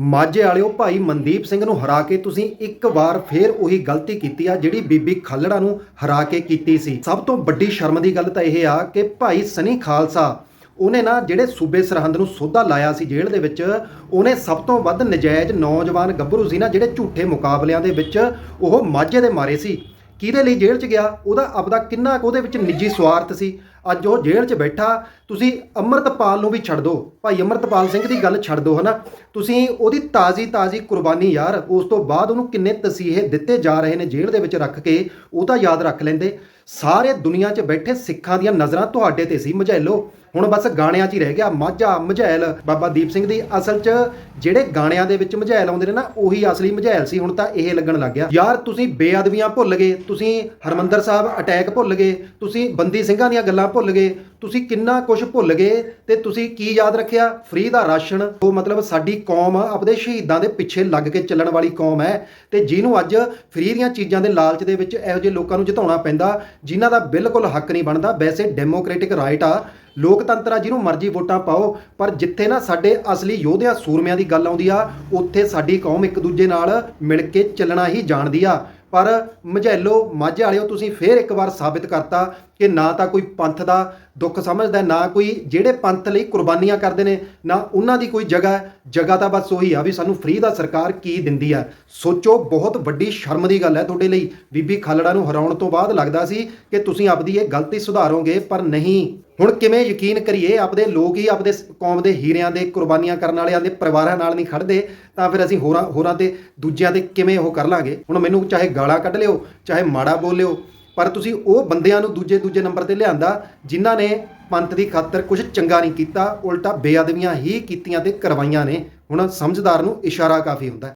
ਮਾਝੇ ਵਾਲਿਓ ਭਾਈ ਮਨਦੀਪ ਸਿੰਘ ਨੂੰ ਹਰਾ ਕੇ ਤੁਸੀਂ ਇੱਕ ਵਾਰ ਫੇਰ ਉਹੀ ਗਲਤੀ ਕੀਤੀ ਆ, ਜਿਹੜੀ ਬੀਬੀ ਖੱਲੜਾ ਨੂੰ ਹਰਾ ਕੇ ਕੀਤੀ ਸੀ। ਸਭ ਤੋਂ ਵੱਡੀ ਸ਼ਰਮ ਦੀ ਗੱਲ ਤਾਂ ਇਹ ਆ ਕਿ ਭਾਈ ਸਨੀ ਖਾਲਸਾ, ਉਹਨੇ ਨਾ ਜਿਹੜੇ ਸੂਬੇ ਸਰਹੰਦ ਨੂੰ ਸੋਧਾ ਲਾਇਆ ਸੀ ਜੇਲ੍ਹ ਦੇ ਵਿੱਚ, ਉਹਨੇ ਸਭ ਤੋਂ ਵੱਧ ਨਜਾਇਜ਼ ਨੌਜਵਾਨ ਗੱਭਰੂ ਸੀ ਨਾ, ਜਿਹੜੇ ਝੂਠੇ ਮੁਕਾਬਲਿਆਂ ਦੇ ਵਿੱਚ ਉਹ ਮਾਝੇ ਦੇ ਮਾਰੇ ਸੀ। ਕਿਹਦੇ ਲਈ ਜੇਲ੍ਹ 'ਚ ਗਿਆ? ਉਹਦਾ ਆਪਦਾ ਕਿੰਨਾ ਕੁ ਉਹਦੇ ਵਿੱਚ ਨਿੱਜੀ ਸਵਾਰਥ ਸੀ? ਅੱਜ ਉਹ ਜੇਲ੍ਹ 'ਚ ਬੈਠਾ, ਤੁਸੀਂ ਅੰਮ੍ਰਿਤਪਾਲ ਨੂੰ ਵੀ ਛੱਡ ਦਿਓ ਭਾਈ ਅੰਮ੍ਰਿਤਪਾਲ ਸਿੰਘ ਦੀ ਗੱਲ ਛੱਡ ਦਿਓ ਹਨਾ? ਤੁਸੀਂ ਉਹਦੀ ਤਾਜ਼ੀ ਤਾਜ਼ੀ ਕੁਰਬਾਨੀ ਯਾਰ, ਉਸ ਤੋਂ ਬਾਅਦ ਉਹਨੂੰ ਕਿੰਨੇ ਤਸੀਹੇ ਦਿੱਤੇ ਜਾ ਰਹੇ ਨੇ ਜੇਲ੍ਹ ਦੇ ਵਿੱਚ ਰੱਖ ਕੇ, ਉਹ ਤਾਂ ਯਾਦ ਰੱਖ ਲੈਂਦੇ। ਸਾਰੇ ਦੁਨੀਆ 'ਚ ਬੈਠੇ ਸਿੱਖਾਂ ਦੀਆਂ ਨਜ਼ਰਾਂ ਤੁਹਾਡੇ ਤੇ ਸੀ, ਮਝੈਲੋ। ਹੁਣ ਬਸ ਗਾਣਿਆਂ 'ਚ ਹੀ ਰਹਿ ਗਿਆ ਮਾਝਾ ਮਝੈਲ। ਬਾਬਾ ਦੀਪ ਸਿੰਘ ਦੀ ਅਸਲ 'ਚ ਜਿਹੜੇ ਗਾਣਿਆਂ ਦੇ ਵਿੱਚ ਮਝੈਲ ਆਉਂਦੇ ਨੇ ਨਾ, ਉਹੀ ਅਸਲੀ ਮਝੈਲ ਸੀ, ਹੁਣ ਤਾਂ ਇਹ ਲੱਗਣ ਲੱਗ ਗਿਆ। ਯਾਰ, ਤੁਸੀਂ ਬੇਅਦਬੀਆਂ ਭੁੱਲ ਗਏ, ਤੁਸੀਂ ਹਰਮੰਦਰ ਸਾਹਿਬ ਅਟੈਕ ਭੁੱਲ ਗਏ, ਤੁਸੀਂ ਬੰਦੀ ਸਿੰਘਾਂ ਦੀਆਂ ਗੱਲਾਂ ਭੁੱਲ ਗਏ, ਤੁਸੀਂ ਕਿੰਨਾ ਕੁਝ ਭੁੱਲ ਗਏ ਤੇ ਤੁਸੀਂ ਕੀ ਯਾਦ ਰੱਖਿਆ? ਫ੍ਰੀ ਦਾ ਰਾਸ਼ਨ। ਉਹ ਮਤਲਬ ਸਾਡੀ ਕੌਮ ਆਪਣੇ ਸ਼ਹੀਦਾਂ ਦੇ ਪਿੱਛੇ ਲੱਗ ਕੇ ਚੱਲਣ ਵਾਲੀ ਕੌਮ ਹੈ ਤੇ ਜਿਹਨੂੰ ਅੱਜ ਫ੍ਰੀ ਦੀਆਂ ਚੀਜ਼ਾਂ ਦੇ ਲਾਲਚ ਦੇ ਵਿੱਚ ਇਹੋ ਜਿਹੇ ਲੋਕਾਂ ਨੂੰ ਜਿਤਾਉਣਾ ਪੈਂਦਾ, ਜਿਨ੍ਹਾਂ ਦਾ ਬਿਲਕੁਲ ਹੱਕ ਨਹੀਂ ਬਣਦਾ। ਵੈਸੇ ਡੈਮੋਕ੍ਰੈਟਿਕ ਰਾਈਟ ਆ, ਲੋਕਤੰਤਰ ਆ, ਜਿਹਨੂੰ ਮਰਜ਼ੀ ਵੋਟਾਂ ਪਾਓ, ਪਰ ਜਿੱਥੇ ਨਾ ਸਾਡੇ ਅਸਲੀ ਯੋਧਿਆਂ ਸੂਰਮਿਆਂ ਦੀ ਗੱਲ ਆਉਂਦੀ ਆ, ਉੱਥੇ ਸਾਡੀ ਕੌਮ ਇੱਕ ਦੂਜੇ ਨਾਲ ਮਿਲ ਕੇ ਚੱਲਣਾ ਹੀ ਜਾਣਦੀ ਆ। ਪਰ ਮਝੈਲੋ, ਮਾਝੇ ਵਾਲਿਓ, ਤੁਸੀਂ ਫੇਰ ਇੱਕ ਵਾਰ ਸਾਬਿਤ ਕਰਤਾ ਕਿ ਨਾ ਤਾਂ ਕੋਈ ਪੰਥ ਦਾ ਦੁੱਖ ਸਮਝਦਾ ਨਾ ਕੋਈ ਜਿਹੜੇ ਪੰਥ ਲਈ ਕੁਰਬਾਨੀਆਂ ਕਰਦੇ ਨੇ, ਨਾ ਉਹਨਾਂ ਦੀ ਕੋਈ ਜਗ੍ਹਾ ਜਗ੍ਹਾ ਤਾਂ ਬਸ ਉਹੀ ਆ ਵੀ ਸਾਨੂੰ ਫ੍ਰੀ ਦਾ ਸਰਕਾਰ ਕੀ ਦਿੰਦੀ ਆ। ਸੋਚੋ, ਬਹੁਤ ਵੱਡੀ ਸ਼ਰਮ ਦੀ ਗੱਲ ਹੈ ਤੁਹਾਡੇ ਲਈ। ਬੀਬੀ ਖਾਲੜਾ ਨੂੰ ਹਰਾਉਣ ਤੋਂ ਬਾਅਦ ਲੱਗਦਾ ਸੀ ਕਿ ਤੁਸੀਂ ਆਪਦੀ ਇਹ ਗਲਤੀ ਸੁਧਾਰੋਗੇ, ਪਰ ਨਹੀਂ। ਹੁਣ ਕਿਵੇਂ ਯਕੀਨ ਕਰੀਏ, ਆਪਦੇ ਲੋਕ ਹੀ ਆਪਦੇ ਕੌਮ ਦੇ ਹੀਰਿਆਂ ਦੇ ਕੁਰਬਾਨੀਆਂ ਕਰਨ ਵਾਲਿਆਂ ਦੇ ਪਰਿਵਾਰਾਂ ਨਾਲ ਨਹੀਂ ਖੜਦੇ ਤਾਂ ਫਿਰ ਅਸੀਂ ਹੋਰਾਂ ਹੋਰਾਂ ਤੇ ਦੂਜਿਆਂ ਤੇ ਕਿਵੇਂ ਉਹ ਕਰ ਲਾਂਗੇ? ਹੁਣ ਮੈਨੂੰ ਚਾਹੇ ਗਾਲਾਂ ਕੱਢ ਲਿਓ, ਚਾਹੇ ਮਾੜਾ ਬੋਲਿਓ ਪਰ ਤੁਸੀਂ ਉਹ ਬੰਦਿਆਂ ਨੂੰ ਦੂਜੇ ਦੂਜੇ ਨੰਬਰ ਤੇ ਲਿਆਂਦਾ, ਜਿਨ੍ਹਾਂ ਨੇ ਪੰਥ ਦੀ ਖਾਤਰ ਕੁਝ ਚੰਗਾ ਨਹੀਂ ਕੀਤਾ, ਉਲਟਾ ਬੇਅਦਬੀਆਂ ਹੀ ਕੀਤੀਆਂ ਤੇ ਕਰਵਾਈਆਂ ਨੇ। ਹੁਣ ਸਮਝਦਾਰ ਨੂੰ ਇਸ਼ਾਰਾ ਕਾਫੀ ਹੁੰਦਾ।